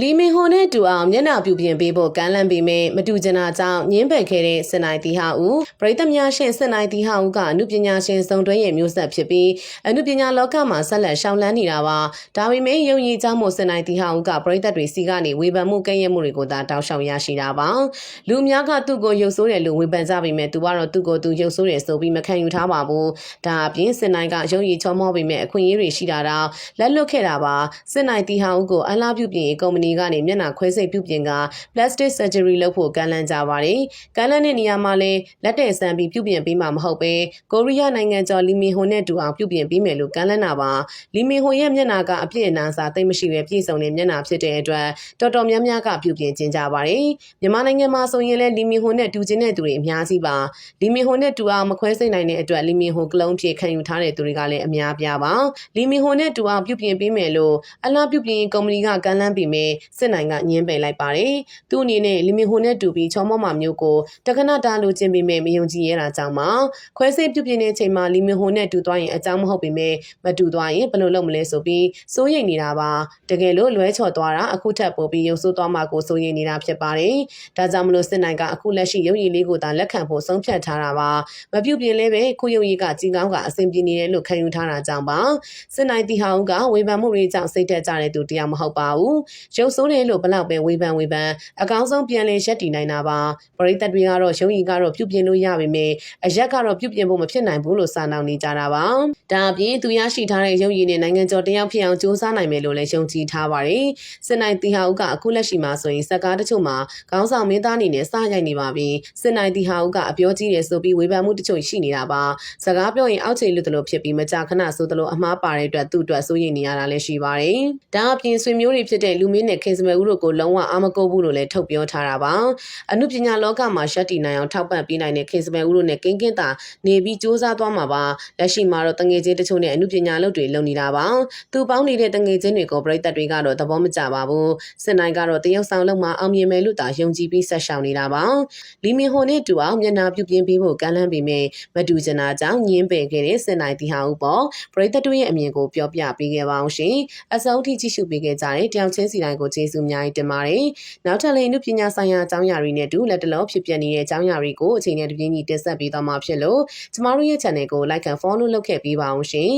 လီမင်ဟွန်နဲ့တူအောင်မျက်နှာပြူပြင်ပေးဖို့ကမ်းလှမ်းပေမဲ့မတူချင်တာကြောင့်ညင်းပယ်ခဲ့တဲ့စစ်နိုင်တီဟာဦးပရိသတ်များရှင်စစ်နိုင်တီဟာဦးကအမှုပညာရှင်စုံတွဲရဲ့မျိုးဆက်ဖြစ်ပြီးအမှုပညာလောကမှာဆက်လက်ရှောင်လန်းနေတာပါဒါပေမဲ့ယုံကြည်ကြောင်းမို့စစ်နိုင်တီဟာဦးကပရိသတ်တွေစီကနေဝေဖန်မှုကဲ့ရဲ့မှုတွေကိုသာတောက်လျှောက်ရရှိတာပါလူများကသူ့ကိုရုပ်ဆိုးတယ်လို့ဝေဖန်ကြပေမဲ့သူကတော့သူ့ကိုသူရုပ်ဆိုးတယ်ဆိုပြီးမခံယူထားပါဘူးဒါအပြင်စစ်နိုင်ကယုံကြည်ချောမောပေမဲ့အခွင့်အရေးတွေရှိတာတော့လက်လွတ်ခဲ့တာပါစစ်နိုင်တီဟာဦးကိုအလားပြုပြင်ရေးကုမ္ပဏီကနေမျက်နှာခွဲစိတ်ပြုပြင်က plastic surgery လုပ်ဖို့ကမ်းလှမ်းကြပါတယ်။ကမ်းလှမ်းတဲ့နေရာမှာလည်းလက်တဲ့ဆန်ပြီးပြုပြင်ပေးမှာမဟုတ်ပဲကိုရီးယားနိုင်ငံကျော်လီမီဟွန်နဲ့တူအောင်ပြုပြင်ပေးမယ်လို့ကမ်းလှမ်းတာပါ။လီမီဟွန်ရဲ့မျက်နှာကအပြည့်အနှံစာသိမ့်မရှိပဲပြည့်စုံတဲ့မျက်နှာဖြစ်တဲ့အတွက်တော်တော်များများကပြုပြင်ကျင်ကြပါတယ်။မြန်မာနိုင်ငံမှာဆိုရင်လည်းလီမီဟွန်နဲ့တူချင်းတဲ့သူတွေအများကြီးပါ။လီမီဟွန်နဲ့တူအောင်မခွဲစိတ်နိုင်တဲ့အတွက်လီမီဟွန်ကလုံးဖြည့်ခံယူထားတဲ့သူတွေကလည်းအများပြားပါ။လီမီဟွန်နဲ့တူအောင်ပြုပြင်ပေးမယ်လို့အလားပြုပြင်ကုမ္ပဏီကကမ်းလှမ်းပြီးမြဲစစ်နိုင်ကညင်းပယ်လိုက်ပါတယ်။သူ့အနေနဲ့လီမီဟွန်နဲ့တူပြီးချောမောမာမျိုးကိုတက္ကနာတာလိုချင်ပေမဲ့မယုံကြည်ရတာကြောင့်ပါခွဲစိတ်ပြုပြင်တဲ့အချိန်မှာလီမီဟွန်နဲ့တူသွားရင်အကြောင်းမဟုတ်ပေမဲ့မတူသွားရင်ဘယ်လိုလုပ်မလဲဆိုပြီးစိုးရိမ်နေတာပါတကယ်လို့လွဲချော်သွားတာအခုထပ်ပို့ပြီးရုပ်ဆိုးသွားမှာကိုစိုးရိမ်နေတာဖြစ်ပါတယ်ဒါကြောင့်မလို့စစ်နိုင်ကအခုလက်ရှိရုပ်ရည်လေးကိုသာလက်ခံဖို့ဆုံးဖြတ်ထားတာပါမပြုတ်ပြင်လဲပဲခုရုပ်ရည်ကကြီးကောင်းကအဆင်ပြေနေတယ်လို့ခံယူထားတာကြောင့်ပါစစ်နိုင်တီဟောင်းကဝေဖန်မှုတွေကြောင့်စိတ်သက်ကြတဲ့သူတရားမဟုတ်ပါဘူးရုပ်ဆိုးတယ်လို့ဘလောက်ပဲဝေဖန်ဝေဖန်အကောင်းဆုံးပြန်လည်ရက်တည်နိုင်တာပါပရိသတ်တွေကတော့ရုံရည်ကတော့ပြုပြင်လို့ရပါမယ်အရက်ကတော့ပြုပြင်ဖို့မဖြစ်နိုင်ဘူးလို့စာနာနေကြတာပါဒါအပြင်သူရရှိထားတဲ့ရုံရည်နဲ့နိုင်ငံကျော်တယောက်ဖြစ်အောင်စူးစမ်းနိုင်မယ်လို့လည်းယုံကြည်ထားပါတယ်စစ်နိုင်တီဟာဦးကအခုလက်ရှိမှာဆိုရင်စက်ကားတချို့မှာခေါင်းဆောင်မင်းသားအနေနဲ့စရိုက်နေပါပြီစစ်နိုင်တီဟာဦးကအပြောကြီးတယ်ဆိုပြီးဝေဖန်မှုတချို့ရှိနေတာပါစကားပြောရင်အောက်ခြေလူတလို့ဖြစ်ပြီးမကြာခဏဆိုသလိုအမှားပါတဲ့အတွက်သူ့အတွက်စိုးရိမ်နေရတာလည်းရှိပါတယ်ဒါအပြင်ဆွေမျိုးတွေဖြစ်တဲ့လူမင်းနဲ့ခင်စမဲဦးတို့ကိုလုံးဝအာမကိုဘူးလို့လည်းထုတ်ပြောထားတာပါအမှုပညာလောကမှာရှက်တီနိုင်အောင်ထောက်ပံ့ပေးနိုင်တဲ့ခင်စမဲဦးတို့နဲ့ကင်းကင်းတာနေပြီးစူးစမ်းသွားမှာပါလက်ရှိမှာတော့တငယ်ချင်းတချို့နဲ့အမှုပညာလုပ်တွေလုပ်နေတာပါသူပေါင်းနေတဲ့တငယ်ချင်းတွေကိုပြည်သက်တွေကတော့သဘောမကျပါဘူးစစ်နိုင်ကတော့တရုတ်ဆောင်လုံးမှာအောင်မြင်မယ်လို့သာယုံကြည်ပြီးဆက်ရှောင်နေတာပါလီမီဟွန်နဲ့တူအောင်မျက်နှာပြုပြင်ပေးဖို့ကမ်းလှမ်းပေမဲ့မတူချင်တာကြောင့်ညင်းပယ်ခဲ့တဲ့စစ်နိုင်တီဟာဦးပေါ်ပြည်သက်တို့ရဲ့အမြင်ကိုပြောပြပေးခဲ့ပါအောင်ရှင်အဆုံးထိကြည့်ရှုပေးခဲ့ကြတဲ့တယောက်ချင်းစီတိုင်းကိုကျေးဇူးအများကြီးတင်ပါတယ်နောက်ထပ်လည်းအမှုပညာဆိုင်ရာအကြောင်းအရာတွေနဲ့တူလက်တလုံးဖြစ်ပျက်နေတဲ့အကြောင်းအရာတွေကိုအချိန်နဲ့တပြေးညီတင်ဆက်ပေးသွားမှာဖြစ်လို့ကျမတို့ရဲ့ channel ကို like and follow လုပ်ခဲ့ပေးပါအောင်ရှင်